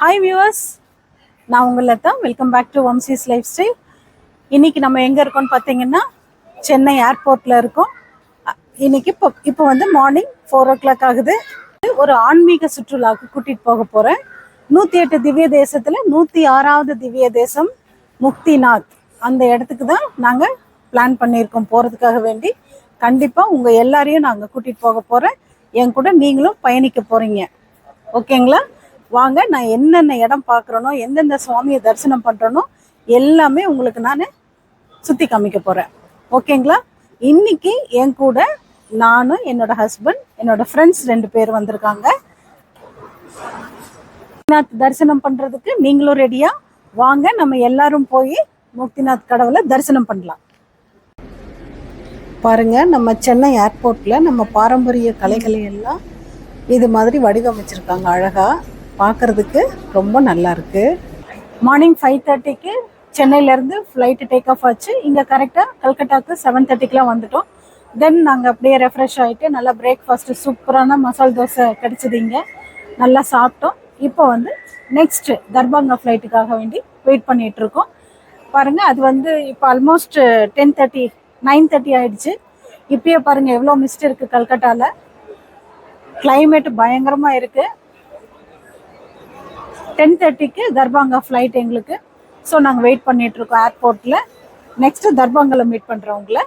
Hi viewers நான் உங்களை தான் welcome back to Vamsi's lifestyle இன்றைக்கி நம்ம எங்கே இருக்கோம்னு பார்த்தீங்கன்னா சென்னை ஏர்போர்ட்டில் இருக்கோம். இன்றைக்கி இன்னைக்கு இப்போ இப்போ வந்து மார்னிங் ஃபோர் ஓ கிளாக் ஆகுது. ஒரு ஆன்மீக சுற்றுலாவுக்கு கூட்டிகிட்டு போக போகிறேன் நூற்றி எட்டு திவ்ய தேசத்தில் நூற்றி ஆறாவது திவ்ய தேசம் முக்திநாத். அந்த இடத்துக்கு தான் நாங்கள் பிளான் பண்ணியிருக்கோம் போகிறதுக்காக வேண்டி. கண்டிப்பாக உங்கள் எல்லாரையும் நாங்கள் கூட்டிகிட்டு போக போகிறேன் என் கூட நீங்களும் பயணிக்க போகிறீங்க ஓகேங்களா வாங்க நான் என்னென்ன இடம் பார்க்குறேனோ எந்தெந்த சுவாமியை தரிசனம் பண்ணுறனோ எல்லாமே உங்களுக்கு நான் சுற்றி காமிக்க போகிறேன் ஓகேங்களா இன்னைக்கு என் கூட நானும் என்னோட ஹஸ்பண்ட் என்னோட ஃப்ரெண்ட்ஸ் ரெண்டு பேர் வந்திருக்காங்க. முக்திநாத் தரிசனம் பண்ணுறதுக்கு நீங்களும் ரெடியா வாங்க நம்ம எல்லாரும் போய் முக்திநாத் கடவுளை தரிசனம் பண்ணலாம். பாருங்க நம்ம சென்னை ஏர்போர்ட்ல நம்ம பாரம்பரிய கலைகளை எல்லாம் இது மாதிரி வடிவமைச்சிருக்காங்க அழகா. பார்க்கறதுக்கு ரொம்ப நல்லா இருக்குது மார்னிங் ஃபைவ் தேர்ட்டிக்கு சென்னையிலேருந்து ஃப்ளைட்டு டேக் ஆஃப் ஆச்சு. இங்கே கரெக்டாக கல்கட்டாக்கு செவன் தேர்ட்டிக்கெலாம் வந்துட்டோம். தென் நாங்கள் அப்படியே ரெஃப்ரெஷ் ஆகிட்டு நல்லா பிரேக்ஃபாஸ்ட்டு சூப்பரான மசால் தோசை கிடச்சிது இங்கே. நல்லா சாப்பிட்டோம். இப்போ வந்து நெக்ஸ்ட்டு தர்பாங்கா ஃப்ளைட்டுக்காக வேண்டி வெயிட் பண்ணிகிட்ருக்கோம் பாருங்கள் அது வந்து இப்போ almost ten thirty nine thirty ஆகிடுச்சு இப்போயே பாருங்கள் எவ்வளோ மிஸ்ட் இருக்குது கல்கட்டாவில் கிளைமேட் பயங்கரமாக இருக்குது டென் தேர்ட்டிக்கு தர்பாங்கா ஃப்ளைட் எங்களுக்கு. ஸோ நாங்கள் வெயிட் பண்ணிகிட்ருக்கோம் ஏர்போர்ட்டில் நெக்ஸ்ட்டு தர்பாங்கில் மீட் பண்ணுறோம் உங்களை.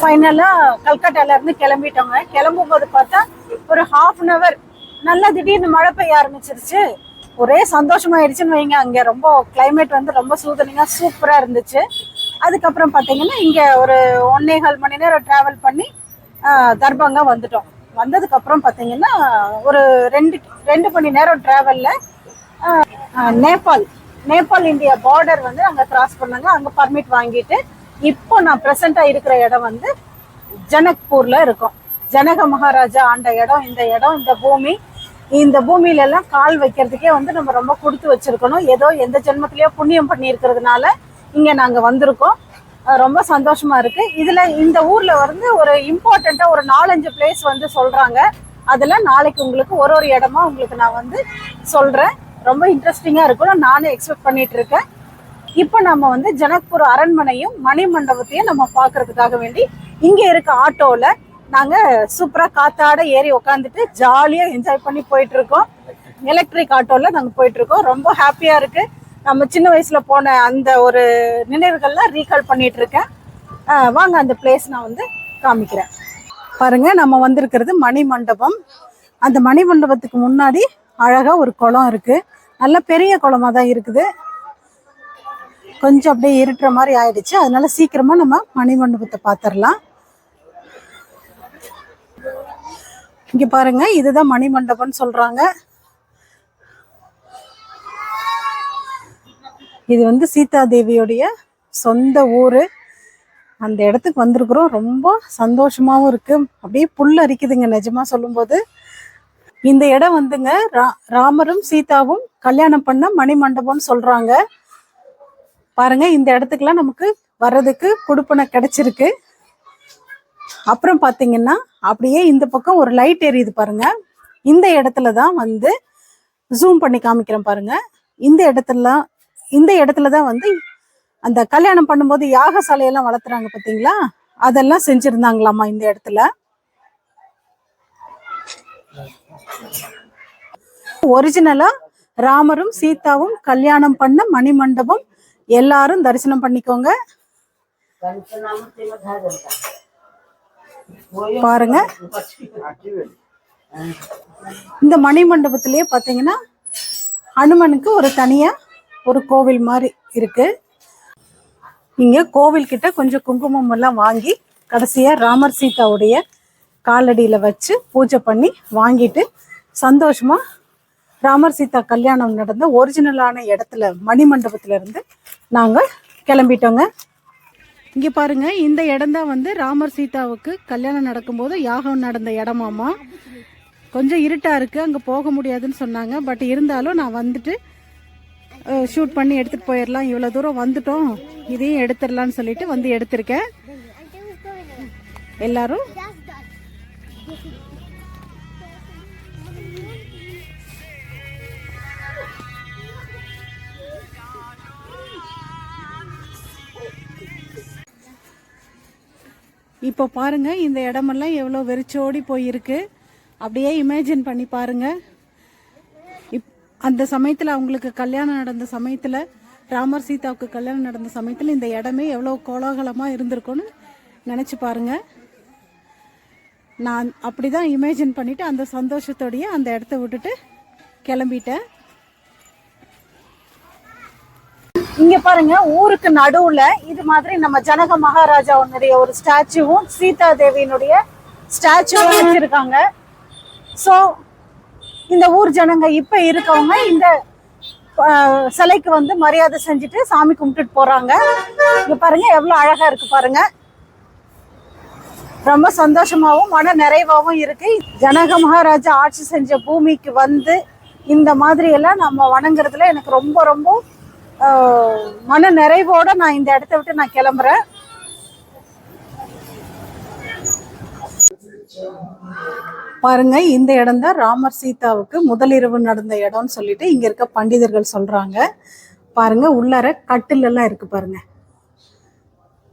ஃபைனலாக கல்கட்டாலேருந்து கிளம்பிட்டோங்க. கிளம்பும் போது பார்த்தா ஒரு ஹாஃப் அன் ஹவர் நல்லா திடீர்னு மழை பெய்ய ஆரம்பிச்சிருச்சு. ஒரே சந்தோஷமாயிடுச்சுன்னு வைங்க. அங்கே ரொம்ப கிளைமேட் வந்து ரொம்ப சூதனிங்காக சூப்பராக இருந்துச்சு. அதுக்கப்புறம் பார்த்தீங்கன்னா இங்கே ஒரு ஒன்னே கால் மணி நேரம் ட்ராவல் பண்ணி தர்பங்கா வந்துட்டோம். வந்ததுக்கப்புறம் பார்த்தீங்கன்னா ஒரு ரெண்டு ரெண்டு மணி நேரம் ட்ராவலில் நேபாள் நேபாள் இந்தியா பார்டர் வந்து அங்கே கிராஸ் பண்ணாங்க. அங்கே பர்மிட் வாங்கிட்டு இப்போ நான் ப்ரெசண்ட்டாக இருக்கிற இடம் வந்து ஜனக்பூரில் இருக்கும். ஜனக மகாராஜா ஆண்ட இடம் இந்த இடம் இந்த பூமி இந்த பூமியில எல்லாம் கால் வைக்கிறதுக்கே வந்து நம்ம ரொம்ப கொடுத்து வச்சிருக்கணும். ஏதோ எந்த ஜென்மத்திலயோ புண்ணியம் பண்ணி இருக்கிறதுனால இங்க நாங்க வந்திருக்கோம். ரொம்ப சந்தோஷமா இருக்கு. இதுல இந்த ஊர்ல வந்து ஒரு இம்பார்ட்டண்டா ஒரு நாலஞ்சு பிளேஸ் வந்து சொல்றாங்க. அதுல நாளைக்கு உங்களுக்கு ஒரு ஒரு இடமா உங்களுக்கு நான் வந்து சொல்றேன். ரொம்ப இன்ட்ரெஸ்டிங்கா இருக்கும் நானும் எக்ஸ்பெக்ட் பண்ணிட்டு இருக்கேன். இப்போ நம்ம வந்து ஜனக்பூர் அரண்மனையும் மணி மண்டபத்தையும் நம்ம பார்க்கறதுக்காக வேண்டி இங்க இருக்க ஆட்டோல நாங்கள் சூப்பராக காத்தாட ஏறி உட்காந்துட்டு ஜாலியாக என்ஜாய் பண்ணி போயிட்டுருக்கோம். எலக்ட்ரிக் ஆட்டோவில் நாங்கள் போயிட்டுருக்கோம். ரொம்ப ஹாப்பியாக இருக்குது நம்ம சின்ன வயசில் போன அந்த ஒரு நினைவுகள்லாம் ரீகால் பண்ணிகிட்ருக்கேன் வாங்க அந்த பிளேஸ் நான் வந்து காமிக்கிறேன். பாருங்கள் நம்ம வந்திருக்கிறது மணி மண்டபம் அந்த மணி மண்டபத்துக்கு முன்னாடி அழகாக ஒரு குளம் இருக்குது நல்ல பெரிய குளமாக தான் இருக்குது. கொஞ்சம் அப்படியே இருட்டுற மாதிரி ஆயிடுச்சு. அதனால சீக்கிரமாக நம்ம மணி மண்டபத்தை பார்த்துடலாம் இங்க பாருங்க இதுதான் மணி மண்டபம்னு சொல்றாங்க. இது வந்து சீதா தேவியோடைய சொந்த ஊரு. அந்த இடத்துக்கு வந்திருக்கிறோம். ரொம்ப சந்தோஷமாவும் இருக்கு. அப்படியே புல் அரிக்குதுங்க நிஜமா சொல்லும்போது. இந்த இடம் வந்துங்க ரா- ராமரும் சீதாவும் கல்யாணம் பண்ண மணி மண்டபம்னு சொல்றாங்க. பாருங்க இந்த இடத்துக்குலாம் நமக்கு வர்றதுக்கு கொடுப்பனை கிடைச்சிருக்கு. அப்புறம் பார்த்தீங்கன்னா அப்படியே இந்த பக்கம் ஒரு லைட் எரியுது பாருங்க. இந்த இடத்துல தான் வந்து ஜூம் பண்ணி காமிக்கிறேன் பாருங்க. இந்த இடத்துல இந்த இடத்துல தான் வந்து அந்த கல்யாணம் பண்ணும்போது யாகசாலையெல்லாம் வளர்த்துறாங்க பார்த்தீங்களா அதெல்லாம் செஞ்சிருந்தாங்களாமா இந்த இடத்துல. ஒரிஜினலா ராமரும் சீதாவும் கல்யாணம் பண்ண மணிமண்டபம் எல்லாரும் தரிசனம் பண்ணிக்கோங்க. பாருங்க. இந்த மணி மண்டபத்திலேயே அனுமனுக்கு ஹனுமனுக்கு ஒரு தனியா ஒரு கோவில் மாதிரி இருக்கு. இங்க கோவில் கிட்ட கொஞ்சம் குங்குமம் எல்லாம் வாங்கி கடைசியா ராமர் சீதாவுடைய காலடியில வச்சு பூஜை பண்ணி வாங்கிட்டு சந்தோஷமா ராமர் சீதா கல்யாணம் நடந்த ஒரிஜினலான இடத்துல மணிமண்டபத்துல இருந்து நாங்க கிளம்பிட்டோங்க. இங்க பாருங்க இந்த இடம் தான் வந்து ராமர் சீதாவுக்கு கல்யாணம் நடக்கும்போது யாகம் நடந்த இடமாமா கொஞ்சம் இருட்டா இருக்கு அங்க போக முடியாதுன்னு சொன்னாங்க. பட் இருந்தாலும் நான் வந்துட்டு ஷூட் பண்ணி எடுத்துட்டு போயிடலாம் இவ்வளோ தூரம் வந்துட்டோம். இதையும் எடுத்துடலாம்னு சொல்லிட்டு வந்து எடுத்திருக்கேன். எல்லாரும்? இப்போ பாருங்க இந்த இடமெல்லாம் எவ்வளோ வெறிச்சோடி போயிருக்கு. அப்படியே இமேஜின் பண்ணி பாருங்க. இப் அந்த சமயத்தில் அவங்களுக்கு கல்யாணம் நடந்த சமயத்தில் ராமர் சீதாவுக்கு கல்யாணம் நடந்த சமயத்தில் இந்த இடமே எவ்வளோ கோலாகலமாக இருந்திருக்கும்னு நினச்சி பாருங்க. நான் அப்படி தான் இமேஜின் பண்ணிவிட்டு அந்த சந்தோஷத்தோடையே அந்த இடத்த விட்டுட்டு கிளம்பிட்டேன். இங்க பாருங்க ஊருக்கு நடுவுல இது மாதிரி நம்ம ஜனக மகாராஜாவுடைய ஒரு ஸ்டாச்சுவும் சீதா தேவியினுடைய ஸ்டாச்சுவும் வச்சிருக்காங்க. சோ இந்த ஊர் ஜனங்க இப்ப இருக்கவங்க இந்த சிலைக்கு வந்து மரியாதை செஞ்சுட்டு சாமி கும்பிட்டுட்டு போறாங்க. இங்க பாருங்க எவ்வளவு அழகா இருக்கு பாருங்க. ரொம்ப சந்தோஷமாவும் மன நிறைவாவும் இருக்கு. ஜனக மகாராஜா ஆட்சி செஞ்ச பூமிக்கு வந்து இந்த மாதிரி எல்லாம் நம்ம வணங்குறதுல எனக்கு ரொம்ப ரொம்ப மன நிறைவோட நான் இந்த இடத்த விட்டு நான் கிளம்புறேன். பாருங்க இந்த இடம் தான் ராமர் சீதாவுக்கு முதலிரவு நடந்த இடம்னு சொல்லிட்டு இங்க இருக்க பண்டிதர்கள் சொல்றாங்க. பாருங்க உள்ளார கட்டில் எல்லாம் இருக்கு பாருங்க.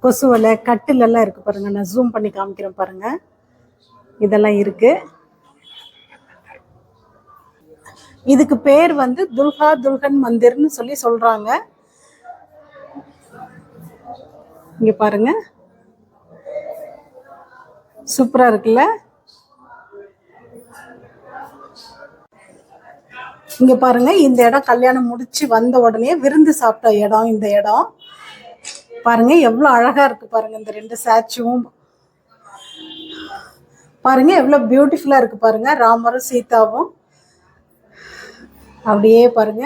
கொசுவலை கட்டில் எல்லாம் இருக்கு பாருங்க. நான் ஜூம் பண்ணி காமிக்கிறேன் பாருங்க. இதெல்லாம் இருக்குது இதுக்கு பேர் வந்து துல்ஹா துல்கன் மந்திர்னு சொல்லி சொல்றாங்க. இங்க பாருங்க. சூப்பரா இருக்குல்ல? இங்க பாருங்க இந்த இடம் கல்யாணம் முடிச்சு வந்த உடனே விருந்து சாப்பிட்ட இடம் இந்த இடம். பாருங்க எவ்வளவு அழகா இருக்கு பாருங்க இந்த ரெண்டு ஸ்டாச்சுவும் பாருங்க எவ்வளவு பியூட்டிஃபுல்லா இருக்கு பாருங்க ராமரும் சீதாவும். அப்படியே பாருங்க.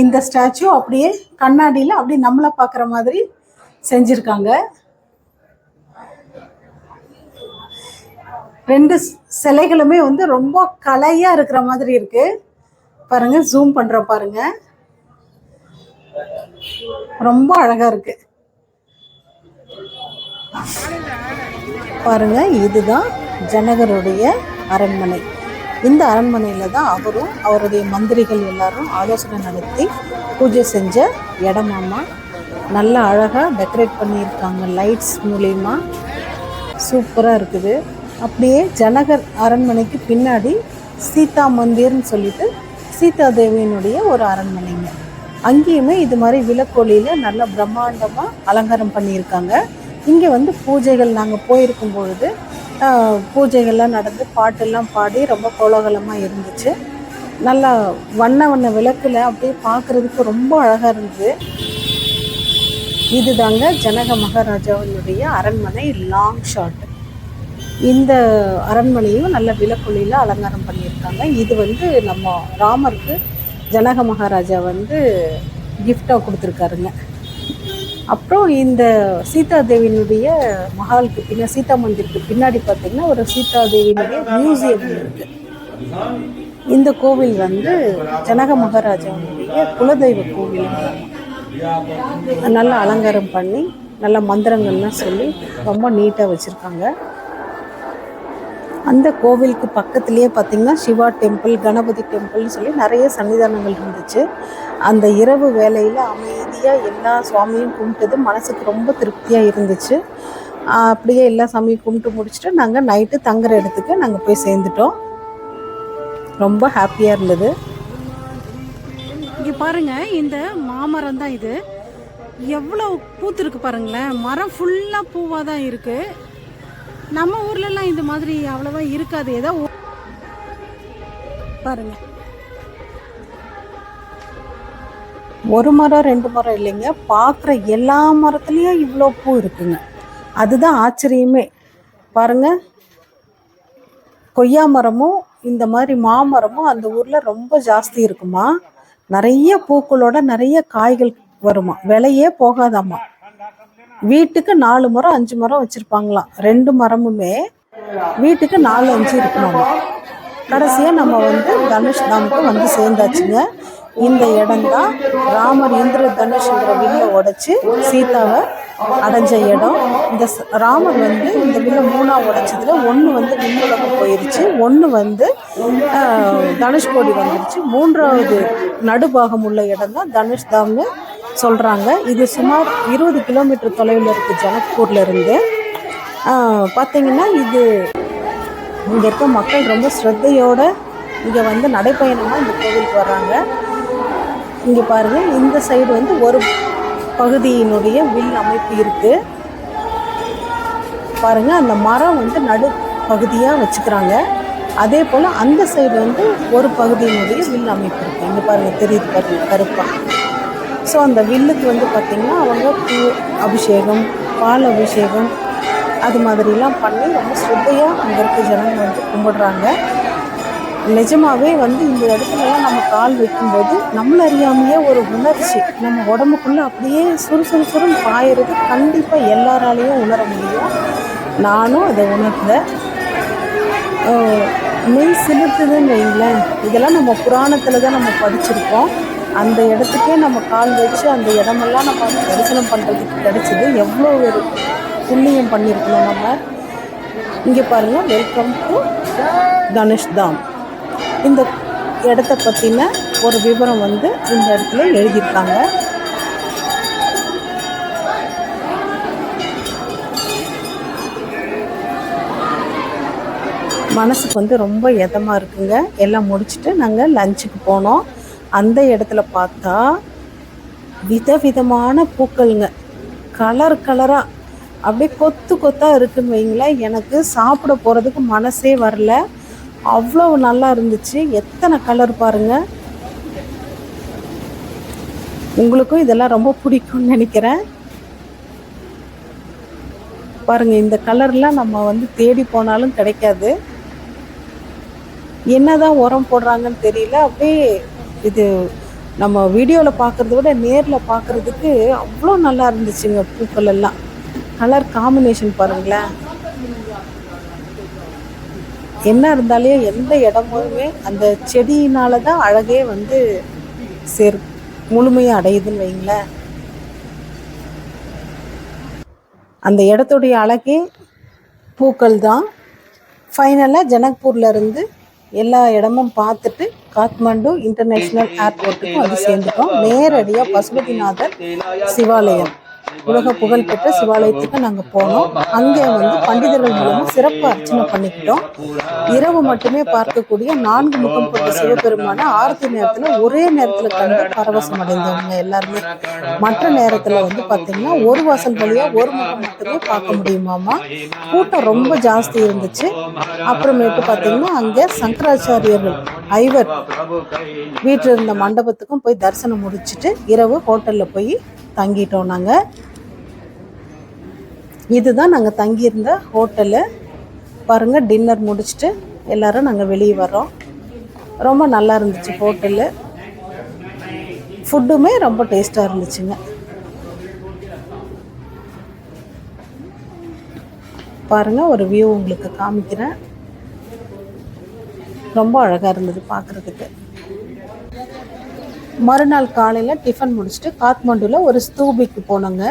இந்த ஸ்டாச்சு அப்படியே கண்ணாடியில் அப்படியே நம்மளை பார்க்குற மாதிரி செஞ்சிருக்காங்க. ரெண்டு சிலைகளுமே வந்து ரொம்ப கலையாக இருக்கிற மாதிரி இருக்குது பாருங்கள் ஜூம் பண்ணுற பாருங்கள் ரொம்ப அழகாக இருக்குது பாருங்கள் இதுதான் ஜனகருடைய அரண்மனை. இந்த அரண்மனையில் தான் அவரும் அவருடைய மந்திரிகள் எல்லாரும் ஆலோசனை நடத்தி பூஜை செஞ்ச இடமாமா. நல்லா அழகாக டெக்கரேட் பண்ணியிருக்காங்க. லைட்ஸ் மூலிமா சூப்பராக இருக்குது. அப்படியே ஜனகர் அரண்மனைக்கு பின்னாடி சீதா மந்திர்னு சொல்லிட்டு சீதா தேவியினுடைய ஒரு அரண்மனைங்க. அங்கேயுமே இது மாதிரி விளக்கொலியில் நல்லா பிரம்மாண்டமாக அலங்காரம் பண்ணியிருக்காங்க. இங்கே வந்து பூஜைகள் நாங்கள் போயிருக்கும் பொழுது பூஜைகள்லாம் நடந்து பாட்டெல்லாம் பாடி ரொம்ப கோலாகலமாக இருந்துச்சு. நல்லா வண்ண வண்ண விளக்கில் அப்படியே பார்க்குறதுக்கு ரொம்ப அழகாக இருந்தது. இதுதாங்க ஜனக மகாராஜாவினுடைய அரண்மனை லாங் ஷாட் இந்த அரண்மனையும் நல்ல விளக்கொலியில் அலங்காரம் பண்ணியிருக்காங்க. இது வந்து நம்ம ராமருக்கு ஜனக மகாராஜா வந்து கிஃப்டாக கொடுத்துருக்காருங்க. அப்புறம் இந்த சீதா தேவியினுடைய மஹாலுக்கு பின்ன சீதா மந்திருக்கு பின்னாடி பார்த்தீங்கன்னா ஒரு சீதா தேவியினுடைய மியூசியம் இருக்கு. இந்த கோவில் வந்து ஜனக மகாராஜாவுடைய குலதெய்வ கோவில். நல்லா அலங்காரம் பண்ணி நல்ல மந்திரங்கள்லாம் சொல்லி ரொம்ப நீட்டாக வச்சுருக்காங்க. அந்த கோவிலுக்கு பக்கத்துலேயே பார்த்திங்கன்னா சிவா டெம்பிள் கணபதி டெம்பிள்னு சொல்லி நிறைய சன்னிதானங்கள் இருந்துச்சு. அந்த இரவு வேலையில் அமைதியாக எல்லா சுவாமியும் கும்பிட்டது மனசுக்கு ரொம்ப திருப்தியாக இருந்துச்சு. அப்படியே எல்லா சாமியும் கும்பிட்டு முடிச்சுட்டு நாங்கள் நைட்டு தங்குற இடத்துக்கு நாங்கள் போய் சேர்ந்துட்டோம். ரொம்ப ஹாப்பியாக இருந்தது. இங்கே பாருங்க இந்த மாமரம் தான் இது. எவ்வளோ பூத்துருக்கு பாருங்களேன். மரம் ஃபுல்லாக பூவாக தான் இருக்குது நம்ம ஊர்லலாம் இந்த மாதிரி அவ்வளோவா இருக்காது. ஏதோ ஒ- ஒரு மரம் ரெண்டு மரம் இல்லைங்க. பார்க்குற எல்லா மரத்துலேயும் இவ்வளோ பூ இருக்குங்க. அதுதான் ஆச்சரியமே. பாருங்கள் கொய்யா மரமும் இந்த மாதிரி மாமரமும் அந்த ஊரில் ரொம்ப ஜாஸ்தி இருக்குமா? நிறைய பூக்களோட நிறைய காய்கள் வருமா? விலையே போகாதாம்மா வீட்டுக்கு நாலு மரம் அஞ்சு மரம் வச்சுருப்பாங்களாம். ரெண்டு மரமுமே வீட்டுக்கு நாலு அஞ்சு இருக்குமாமா? கடைசியாக நம்ம வந்து தனுஷ் தாமுக்கு வந்து சேர்ந்தாச்சுங்க. இந்த இடம்தான் ராமர் இந்திர தனுஷ்ங்கிற வில்லை உடைச்சி சீதாவை அடைஞ்ச இடம். இந்த ராமர் வந்து இந்த வில்லை மூணாக உடைச்சதுல ஒன்று வந்து விண்ணுலகம் போயிருச்சு ஒன்று வந்து தனுஷ்கோடி வந்துருச்சு. மூன்றாவது நடுபாகம் உள்ள இடம் தான் தனுஷ் தாம்னு சொல்கிறாங்க இது சுமார் இருபது கிலோமீட்டர் தொலைவில் இருக்குது ஜனக்பூர்ல இருந்து. பார்த்திங்கன்னா பார்த்தீங்கன்னா இது இங்கே இருக்க மக்கள் ரொம்ப ஸ்ரத்தையோட இங்கே வந்து நடைப்பயணமாக இந்த கோவிலுக்கு வர்றாங்க. இங்கே பாருங்கள் இந்த சைடு வந்து ஒரு பகுதியினுடைய வில் அமைப்பு இருக்குது பாருங்கள் அந்த மரம் வந்து நடு பகுதியாக வச்சுக்கிறாங்க. அதே போல் அந்த சைடு வந்து ஒரு பகுதியினுடைய வில் அமைப்பு இருக்குது இங்கே பாருங்கள் தெரியுது பாருங்கள் கருப்பாக ஸோ அந்த வில்லுக்கு வந்து பார்த்திங்கன்னா அவங்க பூ அபிஷேகம் பால் அபிஷேகம் அது மாதிரிலாம் பண்ணி ரொம்ப சுத்தையாக அங்கே இருக்க ஜனங்க வந்து கும்பிடுறாங்க. நிஜமாகவே வந்து இந்த இடத்துலலாம் நம்ம கால் வைக்கும்போது நம்மள அறியாமையே ஒரு உணர்ச்சி. நம்ம உடம்புக்குள்ளே அப்படியே சுறுசுறு சுருன்னு பாயிறது கண்டிப்பாக எல்லாராலையும் உணர முடியும். நானும் அதை உணர்ந்தேன். மெய் சிலிர்த்துதுன்னு வைங்களேன். இதெல்லாம் நம்ம புராணத்தில் தான் நம்ம படிச்சிருக்கோம். அந்த இடத்துக்கே நம்ம கால் வச்சு அந்த இடமெல்லாம் நம்ம தரிசனம் பண்ணுறதுக்கு கிடைச்சது. எவ்வளோ ஒரு புண்ணியம் பண்ணியிருக்கணும் நம்ம. இங்கே பாருங்கள் வெல்கம் டு தனுஷ் தான் இந்த இடத்த பற்றின ஒரு விவரம் வந்து இந்த இடத்துல எழுதியிருக்காங்க. மனசுக்கு வந்து ரொம்ப இதமாக இருக்குங்க. எல்லாம் முடிச்சுட்டு நாங்கள் லஞ்சுக்கு போனோம். அந்த இடத்துல பார்த்தா விதவிதமான பூக்கள்ங்க. கலர் கலராக அப்படியே கொத்து கொத்தாக இருக்குன்னு வைங்களேன். எனக்கு சாப்பிட போகிறதுக்கு மனசே வரல. அவ்வளோ நல்லா இருந்துச்சு. எத்தனை கலர் பாருங்க. உங்களுக்கும் இதெல்லாம் ரொம்ப பிடிக்கும்னு நினைக்கிறேன். பாருங்கள் இந்த கலர்லாம் நம்ம வந்து தேடி போனாலும் கிடைக்காது. என்னதான் உரம் போடுறாங்கன்னு தெரியல. அப்படியே இது நம்ம வீடியோவில் பார்க்குறத விட நேரில் பார்க்குறதுக்கு அவ்வளோ நல்லா இருந்துச்சுங்க பூக்கள் எல்லாம். கலர் காம்பினேஷன் பாருங்களேன். என்ன இருந்தாலே எந்த இடமுமே அந்த செடியினால தான் அழகே வந்து சேர் முழுமையாக அடையுதுன்னு வைங்களேன். அந்த இடத்துடைய அழகே பூக்கள் தான். ஃபைனலாக ஜனக்பூரில் இருந்து எல்லா இடமும் பார்த்துட்டு காத்மாண்டு இன்டர்நேஷ்னல் ஏர்போர்ட்டுக்கும் அது சேர்ந்துட்டோம். நேரடியாக பசுபதிநாதர் சிவாலயம். உலக புகழ்பெற்ற சிவாலயத்துக்கு நாங்கள் போனோம். அங்கே வந்து பண்டிதர்கள் மூலமாக சிறப்பு அர்ச்சனை பண்ணிக்கிட்டோம். இரவு மட்டுமே பார்க்கக்கூடிய நான்கு முகம் கொண்ட சிவபெருமான ஆரத்தி நேரத்தில் ஒரே நேரத்தில் கண்டு பரவசம் அடைந்தவங்க எல்லாருமே. மற்ற நேரத்தில் வந்து பார்த்தீங்கன்னா ஒரு வாசல் வழியாக ஒரு முகம் மட்டுமே பார்க்க முடியுமாமா? கூட்டம் ரொம்ப ஜாஸ்தி இருந்துச்சு. அப்புறமேட்டு பார்த்தீங்கன்னா அங்கே சங்கராச்சாரியர்கள் ஐவர் வீட்டில் இருந்த மண்டபத்துக்கும் போய் தரிசனம் முடிச்சுட்டு இரவு ஹோட்டலில் போய் தங்கிட்டோம் நாங்கள் இதுதான் நாங்கள் தங்கியிருந்த ஹோட்டலு. பாருங்கள் டின்னர் முடிச்சுட்டு எல்லாரும் நாங்கள் வெளியே வரோம் ரொம்ப நல்லா இருந்துச்சு ஹோட்டலு. ஃபுட்டுமே ரொம்ப டேஸ்ட்டாக இருந்துச்சுங்க. பாருங்கள் ஒரு வியூ உங்களுக்கு காமிக்கிறேன். ரொம்ப அழகாக இருந்தது பார்க்குறதுக்கு மறுநாள் காலையில் டிஃபன் முடிச்சுட்டு காத்மண்டுல ஒரு ஸ்தூபிக்கு போனோங்க.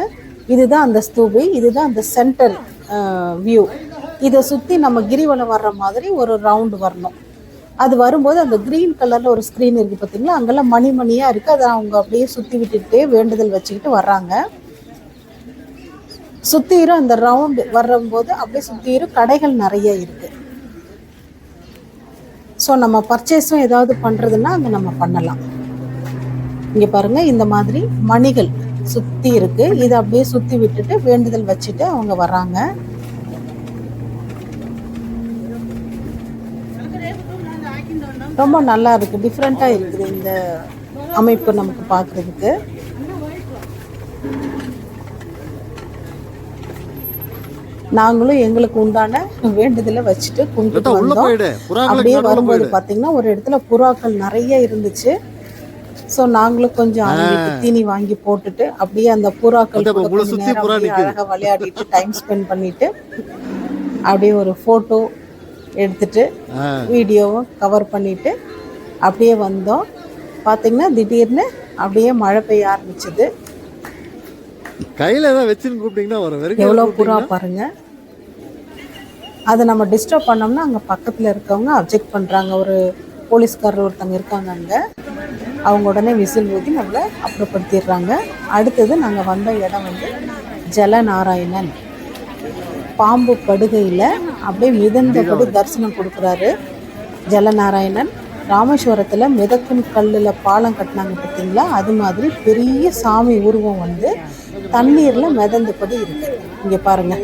இதுதான் அந்த ஸ்தூபி இதுதான் அந்த சென்டர் வியூ இதை சுற்றி நம்ம கிரிவலம் வர்ற மாதிரி ஒரு ரவுண்டு வரணும். அது வரும்போது அந்த க்ரீன் கலரில் ஒரு ஸ்க்ரீன் இருக்குது பார்த்தீங்களா அங்கெல்லாம் மணி மணியாக இருக்குது அதை அவங்க அப்படியே சுற்றி விட்டுக்கிட்டே வேண்டுதல் வச்சுக்கிட்டு வர்றாங்க. சுற்றிரும் அந்த ரவுண்டு வரும்போது அப்படியே சுற்றிரும் கடைகள் நிறைய இருக்குது ஸோ நம்ம பர்ச்சேஸும் ஏதாவது பண்ணுறதுன்னா அங்கே நம்ம பண்ணலாம். இங்கே பாருங்கள் இந்த மாதிரி மணிகள் சுற்றி இருக்குது இதை அப்படியே சுற்றி விட்டுட்டு வேண்டுதல் வச்சுட்டு அவங்க வர்றாங்க. ரொம்ப நல்லா இருக்குது டிஃப்ரெண்ட்டாக இருக்குது இந்த அமைப்பு நமக்கு பார்க்குறதுக்கு நாங்களும் எங்களுக்கு உண்டான வேண்டுதலை வச்சுட்டு கும்பிட்டு வந்தோம். அப்படியே வரும்போது பார்த்தீங்கன்னா ஒரு இடத்துல புறாக்கள் நிறைய இருந்துச்சு. ஸோ நாங்களும் கொஞ்சம் தீனி வாங்கி போட்டுட்டு அப்படியே அந்த புறாக்கள் அதான் கூட இப்ப உங்களை கொஞ்ச சுத்தி நேரம் புறா அப்படியே நிக்குது. அழகா விளையாடிட்டு டைம் ஸ்பெண்ட் பண்ணிட்டு அப்படியே ஒரு ஃபோட்டோ எடுத்துட்டு வீடியோவும் கவர் பண்ணிட்டு அப்படியே வந்தோம். பார்த்தீங்கன்னா திடீர்னு அப்படியே மழை பெய்ய ஆரம்பிச்சது. கையில் ஏதாவது வச்சுன்னு கூப்பிட்டீங்கன்னா வரும். வரைக்கும் எவ்வளோ புறா பாருங்க. அதை நம்ம டிஸ்டர்ப் பண்ணோம்னா அங்கே பக்கத்தில் இருக்கவங்க அப்ஜெக்ட் பண்ணுறாங்க ஒரு போலீஸ்காரர் ஒருத்தங்க இருக்காங்க அங்கே. அவங்க உடனே விசில் ஊதி நம்மளை அப்புறப்படுத்திடுறாங்க. அடுத்தது நாங்கள் வந்த இடம் வந்து ஜலநாராயணன். பாம்பு படுகையில் அப்படியே மிதந்தபடி. தரிசனம் கொடுக்குறாரு ஜலநாராயணன். ராமேஸ்வரத்தில் மிதக்கும் கல்லில் பாலம் கட்டினாங்க பார்த்தீங்களா அது மாதிரி பெரிய சாமி உருவம் வந்து தண்ணீரில் மிதந்தபடி இருக்கு. இங்கே பாருங்கள்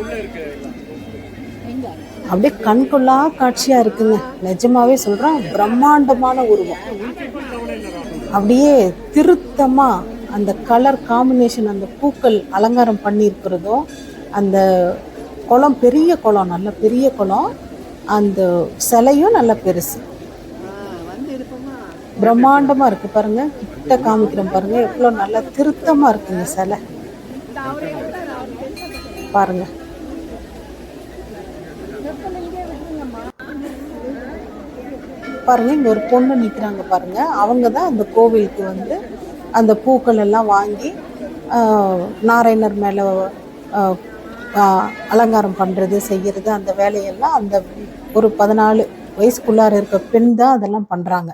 அப்படியே கண்கொள்ளா காட்சியாக இருக்குங்க. நிஜமாவே சொல்கிறேன் பிரம்மாண்டமான உருவம். அப்படியே திருத்தமாக அந்த கலர் காம்பினேஷன் அந்த பூக்கள் அலங்காரம் பண்ணியிருக்கிறதும் அந்த குளம் பெரிய குளம் நல்ல பெரிய குளம் அந்த சிலையும் நல்ல பெருசு. பிரம்மாண்டமா இருக்கு பாருங்க. கிட்ட காமிக்கிறோம் பாருங்க. எவ்வளோ நல்லா திருத்தமா இருக்குங்க சிலை. பாருங்க. பாருங்க இங்க ஒரு பொண்ணு நிக்கிறாங்க பாருங்க. அவங்க தான் அந்த கோவிலுக்கு வந்து அந்த பூக்கள் எல்லாம் வாங்கி நாராயணர் மேல அலங்காரம் பண்றது செய்யறது அந்த வேலையெல்லாம் அந்த ஒரு பதினாலு வயசுக்குள்ளார இருக்க பெண் தான் அதெல்லாம் பண்றாங்க.